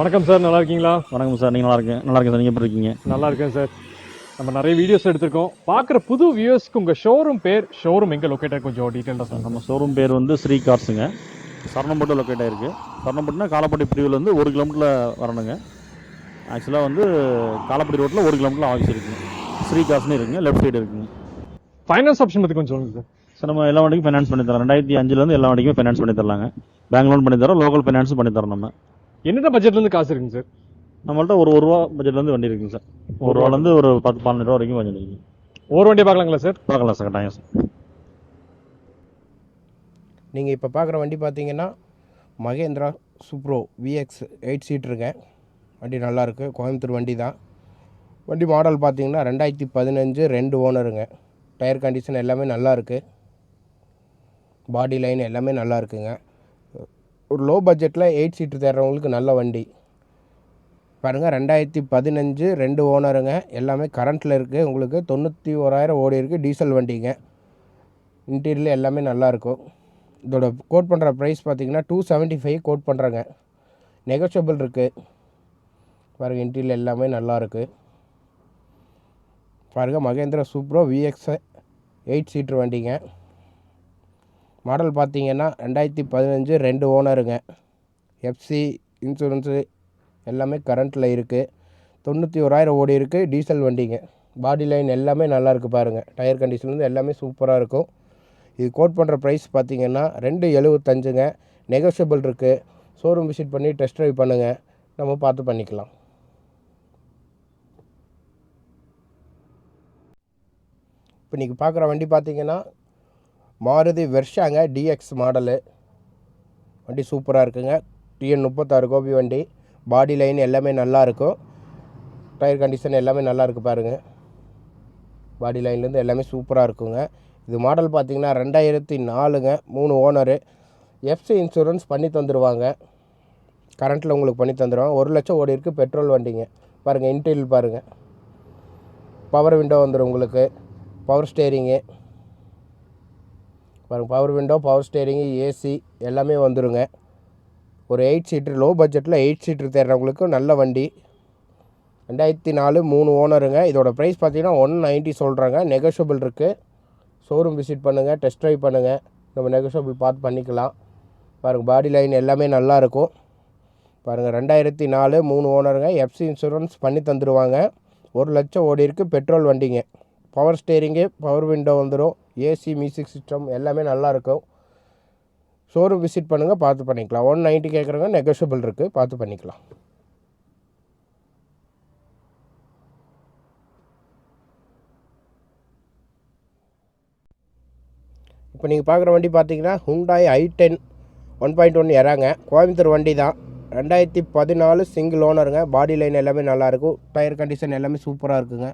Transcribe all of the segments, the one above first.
வணக்கம் சார் நல்லா இருக்கீங்களா? வணக்கம் சார் நீங்கள் நல்லா இருக்கேன் நல்லா இருக்கேன் சார் நீங்கள் எப்படி இருக்கீங்க? நல்லா இருக்கேன் சார். நம்ம நிறைய வீடியோஸ் எடுத்திருக்கோம். பார்க்குற புது வியூவர்ஸ்க்கு உங்கள் ஷோரூம் பேர் ஷோரூம் எங்கே லொக்கேட்டட் கொஞ்சம் டீட்டெயிலாக சொல்லுங்க. நம்ம ஷோரூம் பேர் வந்து ஸ்ரீ கார்ஸுங்க. சரணம்பட்டு லொக்கேட் ஆயிருக்கு. சரணம்பட்டுனா காலப்பட்டி பிரிவில் வந்து ஒரு கிலோமீட்டரில் வரணுங்க. ஆக்சுவலாக வந்து காலப்பட்டி ரோட்டில் ஒரு கிலோமீட்டர் ஆஃபீஸ் இருக்குங்க ஸ்ரீ கார்ஸ்னு இருக்குங்க லெஃப்ட் சைடு இருக்குங்க. ஃபைனான்ஸ் ஆப்ஷன் பற்றி கொஞ்சம் சொல்லுங்க சார். சார் நம்ம எல்லா வண்டிக்கும் ஃபைனான்ஸ் பண்ணி தரோம் ரெண்டாயிரத்தி அஞ்சுலேருந்து எல்லா வண்டிக்கும் ஃபைனான்ஸ் பண்ணி தரலாங்க. பேங்க் லோன் பண்ணி தரோம் லோக்கல் ஃபைனான்ஸும் பண்ணி தரோம் நம்ம. என்னென்ன பட்ஜெட்லேருந்து காசு இருக்குங்க சார்? நம்மள்ட்ட ஒரு ஒரு ரூபா பட்ஜெட்லேருந்து வண்டி இருக்குங்க சார். ஒரு ரூபாலேருந்து ஒரு பத்து பன்னெண்டு ரூபா வரைக்கும் வண்டி இருக்குங்க ஒரு வண்டியை பார்க்கலாங்களா சார்? பார்க்கலாம் சார் கட்டாயம் சார். நீங்கள் இப்போ பார்க்குற வண்டி பார்த்தீங்கன்னா மகேந்திரா சூப்ரோ விஎக்ஸ் எயிட் சீட்ருங்க வண்டி நல்லாயிருக்கு கோயம்புத்தூர் வண்டி தான். வண்டி மாடல் பார்த்தீங்கன்னா ரெண்டாயிரத்தி பதினஞ்சு ரெண்டு ஓனருங்க டயர் கண்டிஷன் எல்லாமே நல்லா இருக்கு. பாடி லைன் எல்லாமே நல்லா இருக்குங்க. ஒரு லோ பட்ஜெட்டில் எயிட் சீட்டு தேடுறவங்களுக்கு நல்ல வண்டி. பாருங்கள் ரெண்டாயிரத்தி பதினஞ்சு ரெண்டு ஓனருங்க. எல்லாமே கரண்ட்டில் இருக்குது உங்களுக்கு தொண்ணூற்றி ஓராயிரம் ஓடி இருக்குது டீசல் வண்டிங்க. இன்டீரியர் எல்லாமே நல்லாயிருக்கும் இதோட கோட் பண்ணுற ப்ரைஸ் பார்த்தீங்கன்னா டூ செவன்ட்டி ஃபைவ் கோட் பண்ணுறாங்க நெகோஷியபிள் இருக்குது பாருங்கள் இன்டீரியர் எல்லாமே நல்லாயிருக்கு பாருங்கள் Mahindra Supro VX eight seater வண்டிங்க. மாடல் பார்த்தீங்கன்னா ரெண்டாயிரத்தி பதினஞ்சு ரெண்டு ஓனருங்க. எஃப்சி இன்சூரன்ஸு எல்லாமே கரண்ட்டில் இருக்குது தொண்ணூற்றி ஓராயிரம் ஓடி இருக்குது டீசல் வண்டிங்க. பாடி லைன் எல்லாமே நல்லாயிருக்கு பாருங்கள் டயர் கண்டிஷன்லேருந்து எல்லாமே சூப்பராக இருக்கும். இது கோட் பண்ணுற ப்ரைஸ் பார்த்தீங்கன்னா ரெண்டு எழுபத்தஞ்சுங்க நெகோஷியபிள் இருக்குது ஷோரூம் விசிட் பண்ணி டெஸ்ட் ட்ரைவ் பண்ணுங்கள் நம்ம பார்த்து பண்ணிக்கலாம். இப்போ நீங்கள் பார்க்குற வண்டி பார்த்தீங்கன்னா மாருதி வெர்ஷாங்க டிஎக்ஸ் மாடலு வண்டி சூப்பராக இருக்குங்க. டிஎன் முப்பத்தாறு கோபி வண்டி. பாடி லைன் எல்லாமே நல்லா இருக்கும். டயர் கண்டிஷன் எல்லாமே நல்லா இருக்குது பாருங்கள் பாடி லைன்லேருந்து எல்லாமே சூப்பராக இருக்குங்க. இது மாடல் பார்த்தீங்கன்னா ரெண்டாயிரத்தி நாலுங்க மூணு ஓனரு எஃப்சி இன்சூரன்ஸ் பண்ணி தந்துடுவாங்க கரண்ட்டில் உங்களுக்கு பண்ணி தந்துடுவாங்க ஒரு லட்சம் ஓடி இருக்குது பெட்ரோல் வண்டிங்க. பாருங்கள் இன்டீரியல் பாருங்கள் பவர் விண்டோ வந்துடும் உங்களுக்கு. பவர் ஸ்டேரிங்கு பாருங்கள் power window power steering AC எல்லாமே வந்துடுங்க ஒரு எயிட் சீட்ரு லோ பட்ஜெட்டில் எயிட் சீட்ரு தேடுறவங்களுக்கு நல்ல வண்டி. ரெண்டாயிரத்தி நாலு மூணு ஓனருங்க இதோட ப்ரைஸ் பார்த்தீங்கன்னா ஒன் நைன்ட்டி சொல்கிறாங்க நெகோஷியபிள் இருக்குது ஷோரூம் விசிட் பண்ணுங்கள் டெஸ்ட் ட்ரைவ் பண்ணுங்கள் நம்ம நெகோஷியபிள் பார்த்து பண்ணிக்கலாம். பாருங்கள் பாடி லைன் எல்லாமே நல்லா இருக்கும். பாருங்கள் ரெண்டாயிரத்தி நாலு மூணு ஓனருங்க எஃப்சி இன்சூரன்ஸ் பண்ணி தந்துடுவாங்க ஒரு லட்சம் ஓடி இருக்குது பெட்ரோல் வண்டிங்க. பவர் ஸ்டேரிங்கு பவர் விண்டோ வந்துடும் ஏசி மியூசிக் சிஸ்டம் எல்லாமே நல்லா இருக்கும் ஷோரூம் விசிட் பண்ணுங்கள் பார்த்து பண்ணிக்கலாம். ஒன் நைன்ட்டி கேட்குறவங்க நெகோஷியபிள் இருக்குது பார்த்து பண்ணிக்கலாம். இப்போ நீங்கள் பார்க்குற வண்டி பார்த்தீங்கன்னா Hyundai i ten one point one இறாங்க Coimbatore வண்டி தான். ரெண்டாயிரத்தி பதினாலு சிங்கிள் ஓனருங்க பாடி லைன் எல்லாமே நல்லாயிருக்கும். டயர் கண்டிஷன் எல்லாமே சூப்பராக இருக்குங்க.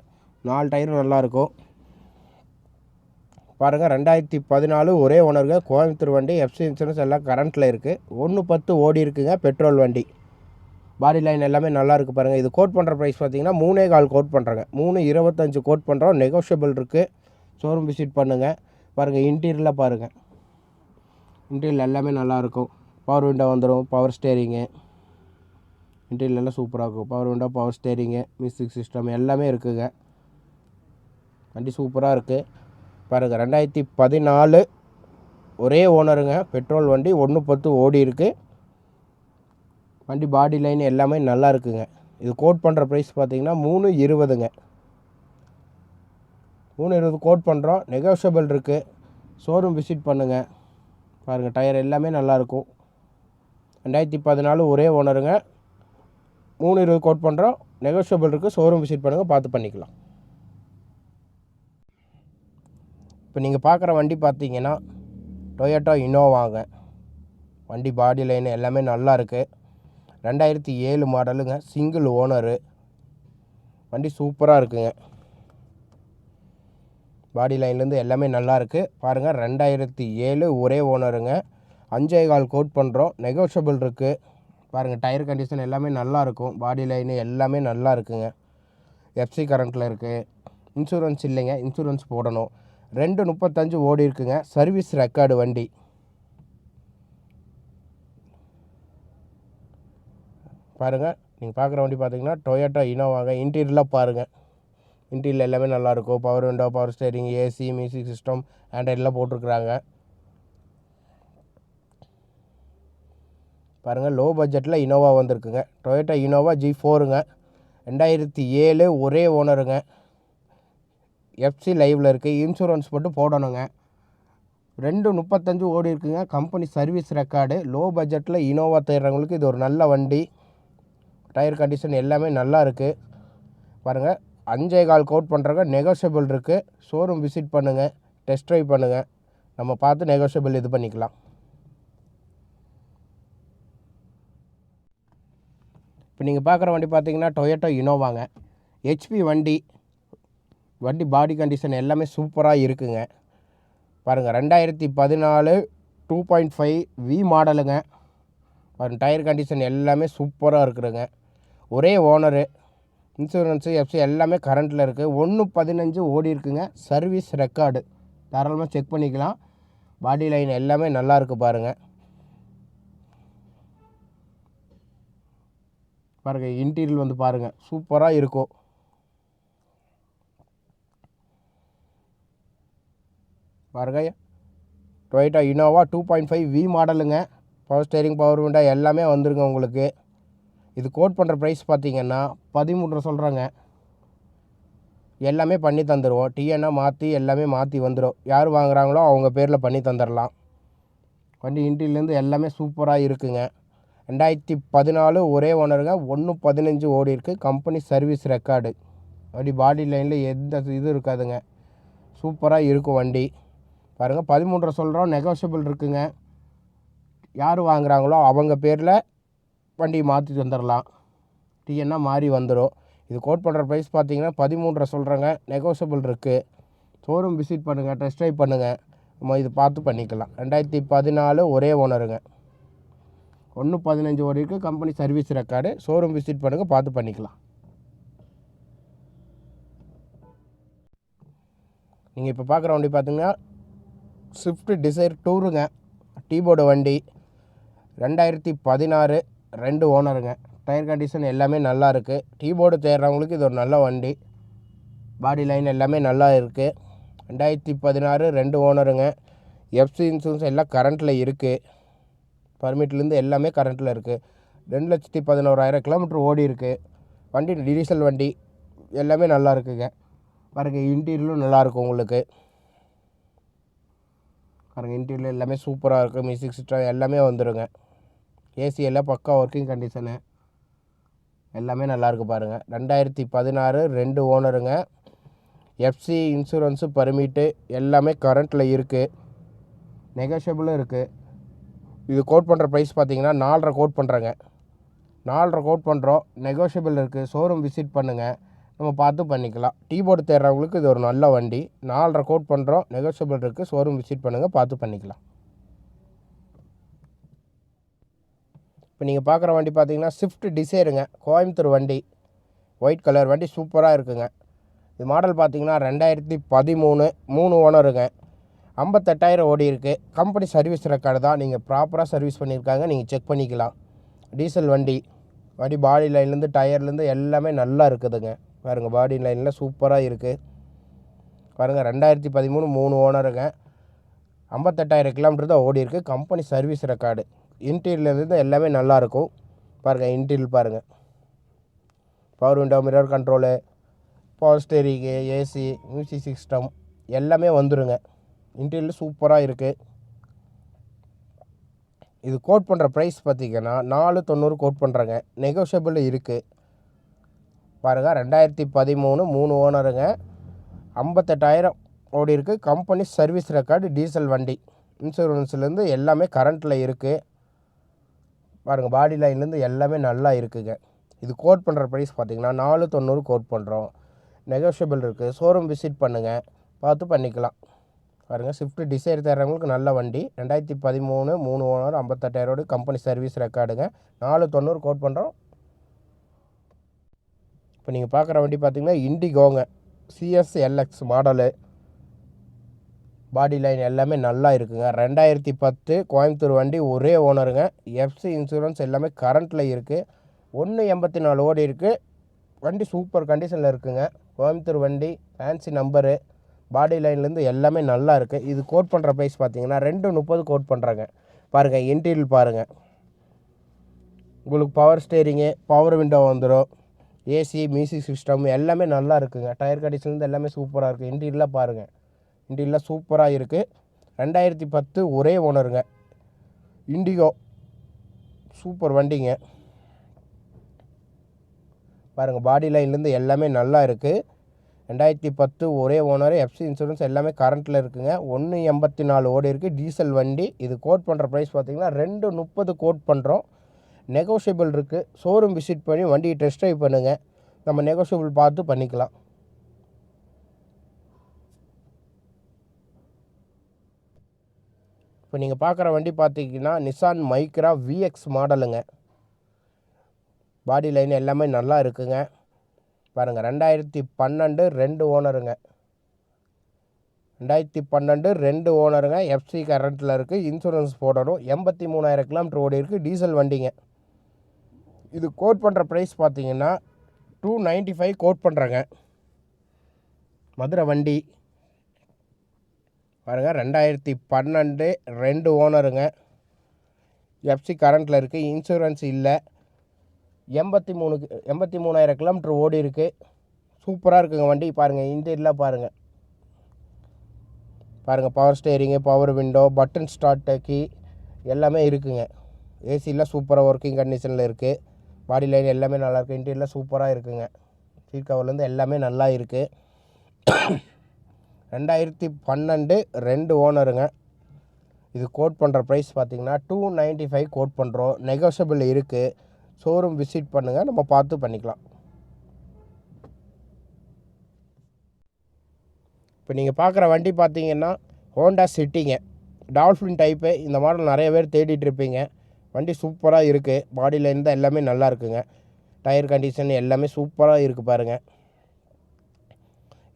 நாலு டயரும் நல்லாயிருக்கும் பாருங்கள் ரெண்டாயிரத்தி பதினாலு ஒரே ஓனருங்க. கோயம்புத்தூர் வண்டி எஃப்சி இன்சூரன்ஸ் எல்லாம் கரண்ட்டில் இருக்குது ஒன்று பத்து ஓடி இருக்குங்க பெட்ரோல் வண்டி. பாடி லைன் எல்லாமே நல்லா இருக்குது பாருங்கள் இது கோட் பண்ணுற ப்ரைஸ் பார்த்தீங்கன்னா மூணே கால் கோட் பண்ணுறாங்க மூணு இருபத்தஞ்சு கோட் பண்ணுறோம் நெகோஷியபிள் இருக்குது ஷோரூம் விசிட் பண்ணுங்கள் பாருங்கள் இன்டீரியரில் பாருங்கள் இன்டீரியர் எல்லாமே நல்லாயிருக்கும் பவர் விண்டோ வந்துடும் பவர் ஸ்டேரிங்கு இன்டீரியல் எல்லாம் சூப்பராக இருக்கும். Power window power steering music system எல்லாமே இருக்குங்க. வண்டி சூப்பராக இருக்குது பாருங்கள் ரெண்டாயிரத்தி பதினாலு ஒரே ஓனருங்க. பெட்ரோல் வண்டி ஒன்று பத்து ஓடி இருக்குது வண்டி பாடி லைன் எல்லாமே நல்லா இருக்குங்க. இது கோட் பண்ணுற ப்ரைஸ் பார்த்தீங்கன்னா மூணு இருபதுங்க. மூணு இருபது கோட் பண்ணுறோம் நெகோஷியபிள் இருக்குது ஷோரூம் விசிட் பண்ணுங்கள் பாருங்கள் டயர் எல்லாமே நல்லாயிருக்கும் ரெண்டாயிரத்தி பதினாலு ஒரே ஓனருங்க. மூணு இருபது கோட் பண்ணுறோம் நெகோஷியபிள் இருக்குது ஷோரூம் விசிட் பண்ணுங்கள் பார்த்து பண்ணிக்கலாம். இப்போ நீங்கள் பார்க்குற வண்டி பார்த்தீங்கன்னா டொயேட்டோ இனோவாங்க வண்டி பாடி லைன் எல்லாமே நல்லா இருக்குது ரெண்டாயிரத்தி ஏழு மாடலுங்க சிங்கிள் ஓனரு வண்டி சூப்பராக இருக்குங்க. பாடி லைன்லேருந்து எல்லாமே நல்லா இருக்குது பாருங்கள் ரெண்டாயிரத்தி ஏழு ஒரே ஓனருங்க அஞ்சே கால் கோட் பண்ணுறோம் நெகோஷியபிள் இருக்குது பாருங்கள் டயர் கண்டிஷன் எல்லாமே நல்லா இருக்கும். பாடி லைனு எல்லாமே நல்லா இருக்குங்க. எஃப்சி கரண்ட்டில் இருக்குது இன்சூரன்ஸ் இல்லைங்க. இன்சூரன்ஸ் போடணும். ரெண்டு முப்பத்தஞ்சு ஓடி இருக்குங்க. சர்வீஸ் ரெக்கார்டு வண்டி. பாருங்கள் நீங்கள் பார்க்குற வண்டி பார்த்தீங்கன்னா டொயோட்டா இனோவாங்க இன்டீரியலாக பாருங்கள் இன்டீரியர் எல்லாமே நல்லாயிருக்கும் power window power steering AC music system ஆண்ட்ராய்டெலாம் போட்டிருக்குறாங்க. பாருங்கள் லோ பட்ஜெட்டில் இனோவா வந்திருக்குங்க. டொயோட்டா இனோவா ஜி ஃபோருங்க ரெண்டாயிரத்தி ஏழு ஒரே ஓனருங்க எஃப்சி லைவில் இருக்குது இன்சூரன்ஸ் மட்டும் போடணுங்க. ரெண்டு முப்பத்தஞ்சு ஓடி இருக்குங்க. கம்பெனி சர்வீஸ் ரெக்கார்டு லோ பட்ஜெட்டில் இனோவா தேடுறவங்களுக்கு இது ஒரு நல்ல வண்டி. டயர் கண்டிஷன் எல்லாமே நல்லா இருக்குது பாருங்கள் அஞ்சே கால் கோட் பண்ணுறவங்க நெகோஷியபிள் இருக்குது ஷோரூம் விசிட் பண்ணுங்கள் டெஸ்ட் ட்ரைவ் பண்ணுங்கள் நம்ம பார்த்து நெகோஷியபிள் இது பண்ணிக்கலாம். இப்போ நீங்கள் பார்க்குற வண்டி பார்த்தீங்கன்னா டொயோட்டோ இனோவாங்க ஹெச்பி வண்டி. வண்டி பாடி கண்டிஷன் எல்லாமே சூப்பராக இருக்குங்க. பாருங்கள் ரெண்டாயிரத்தி பதினாலு டூ பாயிண்ட் ஃபைவ் வி மாடலுங்க பாருங்க டயர் கண்டிஷன் எல்லாமே சூப்பராக இருக்குதுங்க. ஒரே ஓனரு இன்சூரன்ஸு எஃப்சி எல்லாமே கரண்ட்டில் இருக்குது ஒன்று பதினஞ்சு ஓடி இருக்குங்க. சர்வீஸ் ரெக்கார்டு தாராளமாக செக் பண்ணிக்கலாம். பாடி லைன் எல்லாமே நல்லா இருக்குது பாருங்கள் பாருங்கள் இன்டீரியல் வந்து பாருங்கள் சூப்பராக இருக்கும். பாருங்க. Toyota Innova two point five V மாடலுங்க பவர் ஸ்டேரிங் பவர் விண்டோ எல்லாமே வந்துருங்க உங்களுக்கு. இது கோட் பண்ணுற ப்ரைஸ் பார்த்தீங்கன்னா பதிமூன்று சொல்கிறாங்க எல்லாமே பண்ணி தந்துடுவோம் டிஎன்ஆ மாற்றி எல்லாமே மாற்றி வந்துடும் யார் வாங்குகிறாங்களோ அவங்க பேரில் பண்ணி தந்துடலாம் வண்டி இன்டீரியர்லேருந்து எல்லாமே சூப்பராக இருக்குங்க. ரெண்டாயிரத்தி பதினாலு ஒரே ஓனருங்க. ஒன்று பதினஞ்சு ஓடி இருக்குது கம்பெனி சர்வீஸ் ரெக்கார்டு. அப்படி பாடி லைனில் எந்த இது இருக்காதுங்க. சூப்பராக இருக்கும் வண்டி. பாருங்கள் பதிமூன்றரை சொல்கிறோம் நெகோஷியபிள் இருக்குங்க. யார் வாங்குறாங்களோ அவங்க பேரில் வண்டியை மாற்றி தந்துடலாம் டிஎன்னா மாறி வந்துடும் இது கோட் பண்ணுற ப்ரைஸ் பார்த்தீங்கன்னா பதிமூன்றரை சொல்கிறேங்க நெகோஷியபிள் இருக்குது ஷோரூம் விசிட் பண்ணுங்கள் டெஸ்ட் ட்ரைவ் பண்ணுங்கள் நம்ம இது பார்த்து பண்ணிக்கலாம். ரெண்டாயிரத்தி பதினாலு ஒரே ஓனருங்க ஒன்று பதினஞ்சு ஓடி இருக்குது company service record showroom visit பண்ணுங்கள் பார்த்து பண்ணிக்கலாம். நீங்கள் இப்போ பார்க்குற வண்டி பார்த்தீங்கன்னா ஸ்விஃப்ட் டிசைர் டூருங்க. டீபோர்டு வண்டி ரெண்டாயிரத்தி பதினாறு ரெண்டு ஓனருங்க. டயர் கண்டிஷன் எல்லாமே நல்லா இருக்குது டீபோர்டு தேடுறவங்களுக்கு இது ஒரு நல்ல வண்டி. பாடி லைன் எல்லாமே நல்லா இருக்குது ரெண்டாயிரத்தி பதினாறு ரெண்டு ஓனருங்க. எஃப்சி இன்சூரன்ஸ் எல்லாம் கரண்ட்டில் இருக்குது பர்மிட்லேருந்து எல்லாமே கரண்ட்டில் இருக்குது ரெண்டு லட்சத்தி பதினோராயிரம் கிலோமீட்டர் ஓடி இருக்குது வண்டி டீசல் வண்டி எல்லாமே நல்லா இருக்குங்க. பாருங்கள் இன்டீரியரும் நல்லாயிருக்கும் உங்களுக்கு. பாருங்க இன்டீரியர் எல்லாமே சூப்பராக இருக்குது மியூசிக் சிஸ்டம் எல்லாமே வந்துடுங்க ஏசி எல்லாம் பக்கா ஒர்க்கிங் கண்டிஷனு எல்லாமே நல்லாயிருக்கு பாருங்கள் ரெண்டாயிரத்தி பதினாறு ரெண்டு ஓனருங்க. எஃப்சி இன்சூரன்ஸு பர்மிட்டு எல்லாமே கரண்ட்டில் இருக்குது நெகோஷியபிளும் இருக்குது இது கோட் பண்ணுற ப்ரைஸ் பார்த்தீங்கன்னா நாலரை கோட் பண்ணுறேங்க நாலரை கோட் பண்ணுறோம் நெகோஷியபிள் இருக்குது ஷோரூம் விசிட் பண்ணுங்கள் நம்ம பார்த்து பண்ணிக்கலாம். டீ போர்டு தேடுறவங்களுக்கு இது ஒரு நல்ல வண்டி. நாலரை கோட் பண்ணுறோம் நெகோசியபிள் இருக்குது ஷோரூம் விசிட் பண்ணுங்கள் பார்த்து பண்ணிக்கலாம். இப்போ நீங்கள் பார்க்குற வண்டி பார்த்தீங்கன்னா ஸ்விஃப்ட் டிசைருங்க கோயம்புத்தூர் வண்டி. ஒயிட் கலர் வண்டி. சூப்பராக இருக்குங்க. இது மாடல் பார்த்தீங்கன்னா ரெண்டாயிரத்தி பதிமூணு. மூணு ஓனருங்க. ஐம்பத்தெட்டாயிரம் ஓடி இருக்குது கம்பெனி சர்வீஸ் ரெக்கார்டு தான். நீங்கள் ப்ராப்பராக சர்வீஸ் பண்ணியிருக்காங்க. நீங்கள் செக் பண்ணிக்கலாம். டீசல் வண்டி. வண்டி பாடி லைன்லேருந்து டயர்லேருந்து எல்லாமே நல்லா இருக்குதுங்க. பாருங்கள் பாடி லைனில் சூப்பராக இருக்குது பாருங்கள் ரெண்டாயிரத்தி பதிமூணு மூணு ஓனருங்க ஐம்பத்தெட்டாயிரம் கிலோமீட்டர் தான் ஓடி இருக்குது கம்பெனி சர்வீஸ் ரெக்கார்டு இன்டீரியர்லேருந்து எல்லாமே நல்லாயிருக்கும் பாருங்கள் இன்டீரியல் பாருங்கள் power window mirror control power steering AC music system எல்லாமே வந்துருங்க. இன்டீரியர் சூப்பராக இருக்குது இது கோட் பண்ணுற ப்ரைஸ் பார்த்தீங்கன்னா நாலு தொண்ணூறு கோட் பண்ணுறேங்க நெகோஷியபிள் இருக்குது பாருங்கள் ரெண்டாயிரத்தி பதிமூணு மூணு ஓனருங்க. ஐம்பத்தெட்டாயிரம் ஓடி இருக்குது கம்பெனி சர்வீஸ் ரெக்கார்டு டீசல் வண்டி இன்சூரன்ஸ்லேருந்து எல்லாமே கரண்ட்டில் இருக்குது பாருங்கள் பாடி லைன்லேருந்து எல்லாமே நல்லா இருக்குங்க. இது கோட் பண்ணுற ப்ரைஸ் பார்த்திங்கன்னா நாலு தொண்ணூறு கோட் பண்ணுறோம் நெகோஷியபிள் இருக்குது ஷோரூம் விசிட் பண்ணுங்கள் பார்த்து பண்ணிக்கலாம். பாருங்கள் ஸ்விஃப்ட் டிசைர் தர்றவங்களுக்கு நல்ல வண்டி. ரெண்டாயிரத்தி பதிமூணு மூணு ஓனர் ஐம்பத்தெட்டாயிரோடு கம்பெனி சர்வீஸ் ரெக்கார்டுங்க. நாலு தொண்ணூறு கோட் பண்ணுறோம் இப்போ நீங்கள் பார்க்குற வண்டி பார்த்தீங்கன்னா இண்டிகோங்க. CS LX model body line எல்லாமே நல்லா இருக்குங்க. ரெண்டாயிரத்தி பத்து கோயம்புத்தூர் வண்டி ஒரே ஓனருங்க எஃப்சி இன்சூரன்ஸ் எல்லாமே கரண்ட்டில் இருக்குது ஒன்று எண்பத்தி நாலு ஓடி இருக்குது வண்டி சூப்பர் கண்டிஷனில் இருக்குங்க. கோயம்புத்தூர் வண்டி ஃபேன்சி நம்பரு பாடி லைன்லேருந்து எல்லாமே நல்லா இருக்குது இது கோட் பண்ணுற ப்ரைஸ் பார்த்தீங்கன்னா ரெண்டு முப்பது கோட் பண்ணுறாங்க பாருங்கள் இன்டீரியல் பாருங்கள் உங்களுக்கு பவர் ஸ்டேரிங்கு பவர் விண்டோ வந்துடும் ஏசி மியூசிக் சிஸ்டம் எல்லாமே நல்லா இருக்குங்க. டயர் கண்டிஷன்லேருந்து எல்லாமே சூப்பராக இருக்குது இன்டீரியலாக பாருங்கள் இன்டீரியலாக சூப்பராக இருக்குது ரெண்டாயிரத்தி பத்து ஒரே ஓனருங்க இண்டிகோ சூப்பர் வண்டிங்க. பாருங்கள் பாடி லைன்லேருந்து எல்லாமே நல்லா இருக்குது ரெண்டாயிரத்தி பத்து ஒரே ஓனர் எஃப்சி இன்சூரன்ஸ் எல்லாமே கரண்ட்டில் இருக்குங்க. ஒன்று எண்பத்தி நாலு ஓடி இருக்குது டீசல் வண்டி. இது கோட் பண்ணுற ப்ரைஸ் பார்த்திங்கன்னா ரெண்டு முப்பது கோட் பண்ணுறோம் நெகோஷியபிள் இருக்குது ஷோரூம் விசிட் பண்ணி வண்டியை டெஸ்ட் ட்ரைவ் பண்ணுங்கள் நம்ம நெகோஷியபிள் பார்த்து பண்ணிக்கலாம். இப்போ நீங்கள் பார்க்குற வண்டி பார்த்தீங்கன்னா நிசான் மைக்ரா விஎக்ஸ் மாடலுங்க பாடி லைன் எல்லாமே நல்லா இருக்குங்க. பாருங்கள் ரெண்டாயிரத்தி பன்னெண்டு ரெண்டு ஓனருங்க. ரெண்டாயிரத்தி பன்னெண்டு ரெண்டு ஓனருங்க. எஃப்சி கரண்ட்டில் இருக்குது இன்சூரன்ஸ் போடணும். எண்பத்தி மூணாயிரம் கிலோமீட்டர் ஓடி இருக்குது டீசல் வண்டிங்க. இது கோட் பண்ணுற ப்ரைஸ் பார்த்தீங்கன்னா டூ நைன்ட்டி ஃபைவ் கோட் பண்ணுறாங்க மதுரை வண்டி. பாருங்கள் ரெண்டாயிரத்தி பன்னெண்டு ரெண்டு ஓனருங்க. எஃப்சி கரண்ட்டில் இருக்குது இன்சூரன்ஸ் இல்லை. எண்பத்தி மூணு எண்பத்தி மூணாயிரம் கிலோமீட்டர் ஓடி இருக்குது சூப்பராக இருக்குங்க வண்டி பாருங்கள் இன்டீரியலாக பாருங்கள் பாருங்கள் power steering power window button start key எல்லாமே இருக்குங்க. ஏசிலாம் சூப்பராக ஒர்க்கிங் கண்டிஷனில் இருக்குது பாடி லைன் எல்லாமே நல்லா இருக்குது சூப்பராக இருக்குங்க. சீட் கவர்லேருந்து எல்லாமே நல்லா இருக்குது ரெண்டாயிரத்தி பன்னெண்டு ரெண்டு ஓனருங்க இது கோட் பண்ணுற ப்ரைஸ் பார்த்தீங்கன்னா டூ நைன்ட்டி ஃபைவ் கோட் பண்ணுறோம் நெகோஷியபிள் இருக்குது ஷோரூம் விசிட் பண்ணுங்கள் நம்ம பார்த்து பண்ணிக்கலாம். இப்போ நீங்கள் பார்க்குற வண்டி பார்த்தீங்கன்னா ஹோண்டா சிட்டிங்க டால்ஃபின் டைப்பு இந்த மாடல் நிறைய பேர் தேடிட்டு இருப்பீங்க. வண்டி சூப்பராக இருக்குது பாடி லைன் தான் எல்லாமே நல்லா இருக்குங்க. டயர் கண்டிஷன் எல்லாமே சூப்பராக இருக்குது பாருங்கள்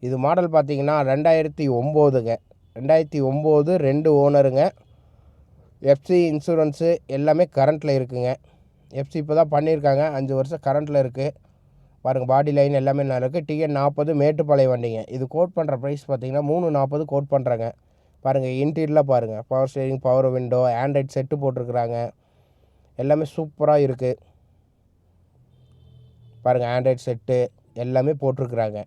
இது மாடல் பார்த்தீங்கன்னா ரெண்டாயிரத்தி ஒம்போதுங்க. ரெண்டாயிரத்தி ஒம்பது ரெண்டு ஓனருங்க. எஃப்சி இன்சூரன்ஸு எல்லாமே கரண்ட்டில் இருக்குங்க. எஃப்சி இப்போ தான் பண்ணியிருக்காங்க அஞ்சு வருஷம் கரண்ட்டில் இருக்குது பாருங்கள் பாடி லைன் எல்லாமே நல்லா இருக்குது டிஎன் நாற்பது மேட்டுப்பாளையம் வண்டிங்க. இது கோட் பண்ணுற ப்ரைஸ் பார்த்தீங்கன்னா மூணு நாற்பது கோட் பண்ணுறாங்க பாருங்கள் இன்டீரியலாக பாருங்கள் power steering power window Android set போட்டிருக்குறாங்க. எல்லாமே சூப்பராக இருக்குது பாருங்கள் ஆண்ட்ராய்ட் செட்டு எல்லாமே போட்டிருக்குறாங்க.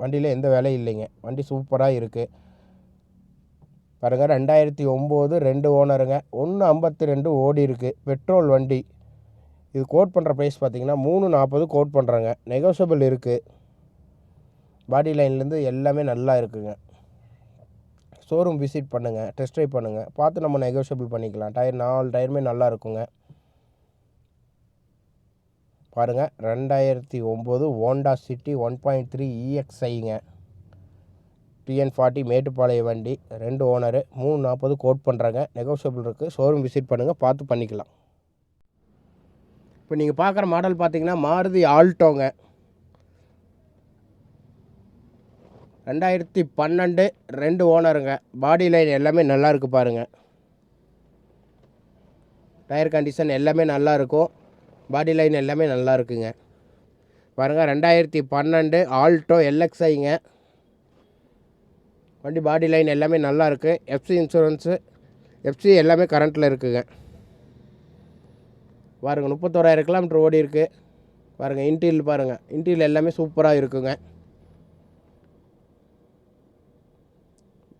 வண்டியில் எந்த வேலையும் இல்லைங்க. வண்டி சூப்பராக இருக்குது பாருங்கள் ரெண்டாயிரத்தி ஒம்பது ரெண்டு ஓனருங்க. ஒன்று ஐம்பத்தி ரெண்டு ஓடி இருக்குது பெட்ரோல் வண்டி. இது கோட் பண்ணுற ப்ரைஸ் பார்த்தீங்கன்னா மூணு நாற்பது கோட் பண்ணுறாங்க நெகோஷியபிள் இருக்குது பாடி லைன்லேருந்து எல்லாமே நல்லா இருக்குங்க. ஷோரூம் விசிட் பண்ணுங்கள் டெஸ்ட் ட்ரைவ் பண்ணுங்கள் பார்த்து நம்ம நெகோஷியபிள் பண்ணிக்கலாம். டயர் நாலு டயருமே நல்லா இருக்குங்க. பாருங்கள் ரெண்டாயிரத்தி ஒம்பது Honda City one point three இஎக்ஸ்ஐங்க TN forty மேட்டுப்பாளைய வண்டி ரெண்டு ஓனரு மூணு நாற்பது கோட் பண்ணுறாங்க நெகோஷியபிள் இருக்குது ஷோரூம் விசிட் பண்ணுங்கள் பார்த்து பண்ணிக்கலாம். இப்போ நீங்கள் பார்க்குற மாடல் பார்த்தீங்கன்னா மாருதி ஆல்டோங்க. ரெண்டாயிரத்தி பன்னெண்டு ரெண்டு ஓனருங்க பாடி லைன் எல்லாமே நல்லா இருக்குது பாருங்கள் டயர் கண்டிஷன் எல்லாமே நல்லா இருக்கும். பாடி லைன் எல்லாமே நல்லா இருக்குங்க. பாருங்கள் ரெண்டாயிரத்தி பன்னெண்டு ஆல்டோ எல்எக்ஸ்ஐங்க. வண்டி பாடி லைன் எல்லாமே நல்லா இருக்குது எஃப்சி இன்சூரன்ஸு எஃப்சி எல்லாமே கரண்ட்டில் இருக்குங்க. பாருங்க முப்பத்தோராயிரம் கிலோமீட்டர் ஓடி இருக்குது பாருங்கள் இன்டீரியல் பாருங்கள் இன்டீரியல் எல்லாமே சூப்பராக இருக்குங்க.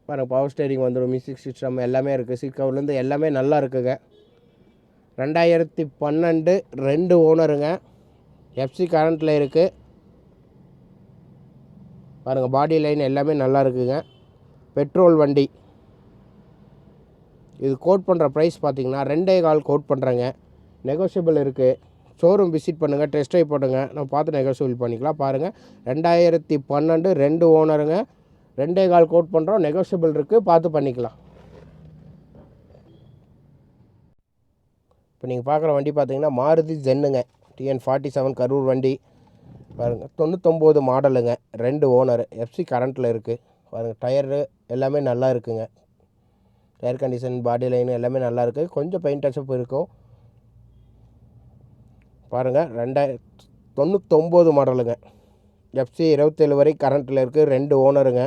பாருங்கள் பவர் ஸ்டேரிங் வந்துடும் மியூசிக் சிஸ்டம் எல்லாமே இருக்குது சீட் கவர்லேருந்து எல்லாமே நல்லா இருக்குங்க. ரெண்டாயிரத்தி பன்னெண்டு ரெண்டு ஓனருங்க. எஃப்சி கரண்ட்டில் இருக்குது பாருங்கள் பாடி லைன் எல்லாமே நல்லா இருக்குங்க. பெட்ரோல் வண்டி. இது கோட் பண்ணுற ப்ரைஸ் பார்த்தீங்கன்னா ரெண்டே கால் கோட் பண்ணுறேங்க நெகோஷியபிள் இருக்குது ஷோரூம் விசிட் பண்ணுங்கள் டெஸ்ட் ட்ரைவ் பண்ணுங்கள் நம்ம பார்த்து நெகோஷியபிள் பண்ணிக்கலாம். பாருங்கள் ரெண்டாயிரத்தி பன்னெண்டு ரெண்டு ஓனருங்க. ரெண்டே கால் கோட் பண்ணுறோம் நெகோஷியபிள் இருக்குது பார்த்து பண்ணிக்கலாம். இப்போ நீங்கள் பார்க்குற வண்டி பார்த்தீங்கன்னா மாருதி ஜென்னுங்க டிஎன் ஃபார்ட்டி செவன் கரூர் வண்டி. பாருங்கள் தொண்ணூத்தொம்போது மாடலுங்க ரெண்டு ஓனர் எஃப்சி கரண்ட்டில் இருக்குது பாருங்கள் டயரு எல்லாமே நல்லா இருக்குங்க. டயர் கண்டிஷன் பாடி லைன் எல்லாமே நல்லா இருக்குது கொஞ்சம் பெயிண்ட் டச்சப் இருக்கும். பாருங்கள் ரெண்டாயிர தொண்ணூத்தொம்பது மாடலுங்க எஃப்சி இருபத்தேழு வரை கரண்ட்டில் இருக்குது ரெண்டு ஓனருங்க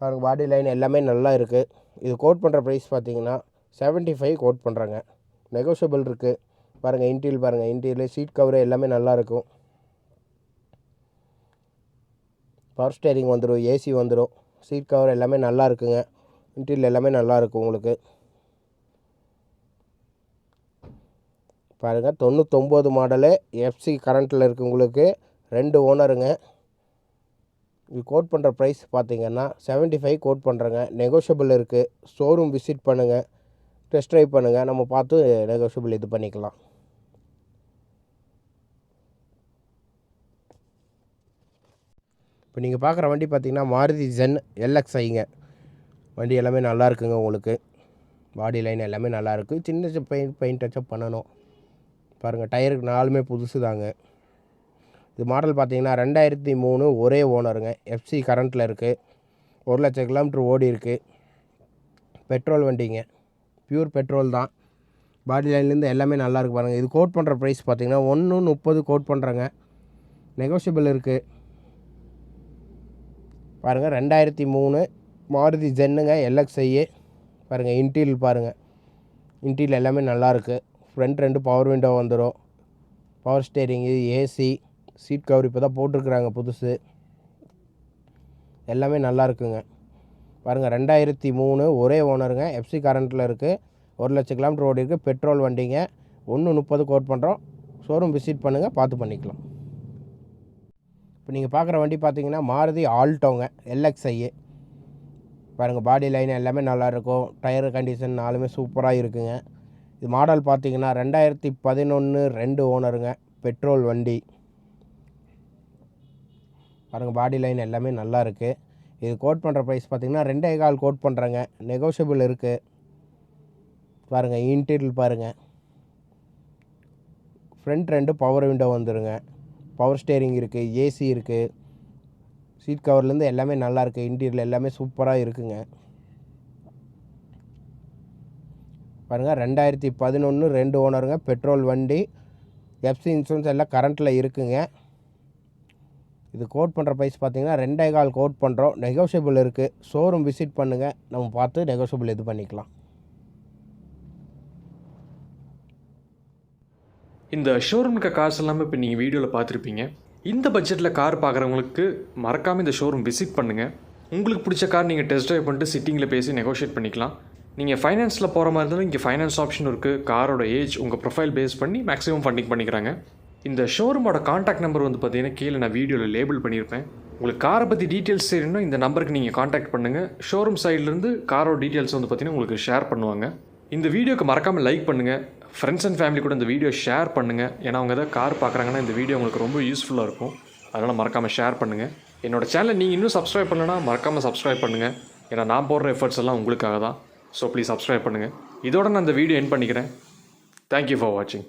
பாருங்கள் பாடி லைன் எல்லாமே நல்லா இருக்குது இது கோட் பண்ணுற ப்ரைஸ் பார்த்தீங்கன்னா 75 ஃபைவ் கோட் பண்ணுறாங்க நெகோஷியபிள் இருக்குது பாருங்கள் இன்டீரியல் பாருங்கள் இன்டீரியல் சீட் கவரு எல்லாமே நல்லாயிருக்கும் பவர் ஸ்டேரிங் வந்துடும் ஏசி வந்துடும் சீட் கவர் எல்லாமே நல்லா இருக்குங்க. இன்டீரியல் எல்லாமே நல்லா இருக்கும் உங்களுக்கு. பாருங்கள் தொண்ணூத்தொம்பது மாடலு எஃப்சி கரண்ட்டில் இருக்குது உங்களுக்கு. ரெண்டு ஓனருங்க இது கோட் பண்ணுற ப்ரைஸ் பார்த்தீங்கன்னா 75 ஃபைவ் கோட் பண்ணுறேங்க நெகோஷியபிள் இருக்குது ஷோரூம் விசிட் பண்ணுங்கள் டெஸ்ட் ட்ரைவ் பண்ணுங்கள் நம்ம பார்த்து நெகோஷியபிள் இது பண்ணிக்கலாம். இப்போ நீங்கள் பார்க்குற வண்டி பார்த்தீங்கன்னா மாருதி ஜென் எல்எக்ஸ்ஐங்க வண்டி எல்லாமே நல்லா இருக்குங்க உங்களுக்கு. பாடி லைன் எல்லாமே நல்லாயிருக்கு சின்ன சின்ன பெயிண்ட் பெயிண்ட் டச்சப் பண்ணணும். பாருங்கள் டயருக்கு நாலுமே புதுசு தாங்க இது மாடல் பார்த்தீங்கன்னா ரெண்டாயிரத்தி மூணு ஒரே ஓனருங்க எஃப்சி கரண்ட்டில் இருக்குது ஒரு லட்சம் கிலோமீட்டர் ஓடி இருக்குது பெட்ரோல் வண்டிங்க. பியூர் பெட்ரோல் தான். பாடி லைன்லேருந்து எல்லாமே நல்லாயிருக்கு பாருங்கள் இது கோட் பண்ணுற ப்ரைஸ் பார்த்தீங்கன்னா ஒன்று முப்பது கோட் பண்ணுறேங்க நெகோஷியபிள் இருக்குது பாருங்கள் ரெண்டாயிரத்தி மூணு மாருதி ஜென்னுங்க எல்எக்ஸ்ஐ பாருங்கள் இன்டீரியல் பாருங்கள் இன்டீரியல் எல்லாமே நல்லாயிருக்கு ஃப்ரண்ட் ரெண்டு பவர் விண்டோ வந்துடும் power steering AC seat cover இப்போ தான் போட்டிருக்குறாங்க புதுசு. எல்லாமே நல்லா இருக்குங்க. பாருங்கள் ரெண்டாயிரத்தி மூணு ஒரே ஓனருங்க. எஃப்சி கரண்ட்டில் இருக்குது ஒரு லட்சம் கிலோமீட்டர் ஓடி இருக்குது பெட்ரோல் வண்டிங்க. ஒன்று முப்பது கோட் பண்ணுறோம் ஷோரூம் விசிட் பண்ணுங்கள் பார்த்து பண்ணிக்கலாம். இப்போ நீங்கள் பார்க்குற வண்டி பார்த்தீங்கன்னா மாருதி ஆல்டோங்க. எல்எக்ஸ்ஐ பாருங்கள் பாடி லைன் எல்லாமே நல்லாயிருக்கும் டயர் கண்டிஷன் நாலுமே சூப்பராக இருக்குங்க. இது மாடல் பார்த்தீங்கன்னா ரெண்டாயிரத்தி பதினொன்று ரெண்டு ஓனருங்க. பெட்ரோல் வண்டி. பாருங்கள் பாடி லைன் எல்லாமே நல்லா இருக்குது இது கோட் பண்ணுற ப்ரைஸ் பார்த்தீங்கன்னா ரெண்டே கால் கோட் பண்ணுறேங்க நெகோஷியபிள் இருக்குது பாருங்கள் இன்டீரியல் பாருங்கள் ஃப்ரண்ட் ரெண்டு பவர் விண்டோ வந்துருங்க. பவர் ஸ்டேரிங் இருக்குது ஏசி இருக்குது சீட் கவர்லேருந்து எல்லாமே நல்லா இருக்குது இன்டீரியல் எல்லாமே சூப்பராக இருக்குங்க. பாருங்கள் ரெண்டாயிரத்தி பதினொன்று ரெண்டு ஓனருங்க பெட்ரோல் வண்டி எஃப்சி இன்சூரன்ஸ் எல்லாம் கரண்ட்டில் இருக்குங்க. இது கோட் பண்ணுற ப்ரைஸ் பார்த்தீங்கன்னா ரெண்டே கால் கோட் பண்ணுறோம் நெகோஷியபிள் இருக்குது ஷோரூம் விசிட் பண்ணுங்கள் நம்ம பார்த்து நெகோஷியபிள் இது பண்ணிக்கலாம். இந்த ஷோரூமுக்கு காசு எல்லாமே இப்போ நீங்கள் வீடியோவில் பார்த்துருப்பீங்க. இந்த பட்ஜெட்டில் கார் பார்க்குறவங்களுக்கு மறக்காமல் இந்த ஷோரூம் விசிட் பண்ணுங்கள் உங்களுக்கு பிடிச்ச கார் நீங்கள் டெஸ்ட் ட்ரைவ் பண்ணிட்டு சிட்டிங்கில் பேசி நெகோஷியேட் பண்ணிக்கலாம். நீங்கள் ஃபைனான்ஸில் போகிற மாதிரி இருந்தாலும் இங்கே ஃபைனான்ஸ் ஆப்ஷன் இருக்குது காரோட ஏஜ் உங்கள் ப்ரொஃபைல் பேஸ் பண்ணி மேக்ஸிமம் ஃபண்டிங் பண்ணிக்கிறாங்க. இந்த ஷோரூமோட காண்டாக்ட் நம்பர் வந்து பார்த்தீங்கன்னா கீழே நான் வீடியோவில் லேபிள் பண்ணியிருப்பேன். உங்களுக்கு காரை பற்றி டீட்டெயில்ஸ் தெரியணும்னா இந்த நம்பருக்கு நீங்கள் காண்டாக்ட் பண்ணுங்கள் ஷோரூம் சைட்லேருந்து காரோட டீட்டெயில்ஸ் வந்து பார்த்தீங்கன்னா உங்களுக்கு ஷேர் பண்ணுவாங்க. இந்த வீடியோக்கு மறக்காமல் லைக் பண்ணுங்கள் ஃப்ரெண்ட்ஸ் அண்ட் ஃபேமிலி கூட இந்த வீடியோ ஷேர் பண்ணுங்கள் ஏன்னா அவங்க ஏதாவது கார் பார்க்குறாங்கன்னா இந்த வீடியோ உங்களுக்கு ரொம்ப யூஸ்ஃபுல்லாக இருக்கும். அதனால் மறக்காமல் ஷேர் பண்ணுங்கள் என்னோடய சேனலை நீங்கள் இன்னும் சப்ஸ்கிரைப் பண்ணலன்னா மறக்காமல் சப்ஸ்கிரைப் பண்ணுங்கள் ஏன்னா நான் போடுற எஃபர்ட்ஸ் எல்லாம் உங்களுக்காக தான். ஸோ ப்ளீஸ் சப்ஸ்கிரைப் பண்ணுங்கள் இதோட நான் இந்த வீடியோ என் பண்ணிக்கிறேன். தேங்க்யூ ஃபார் வாட்சிங்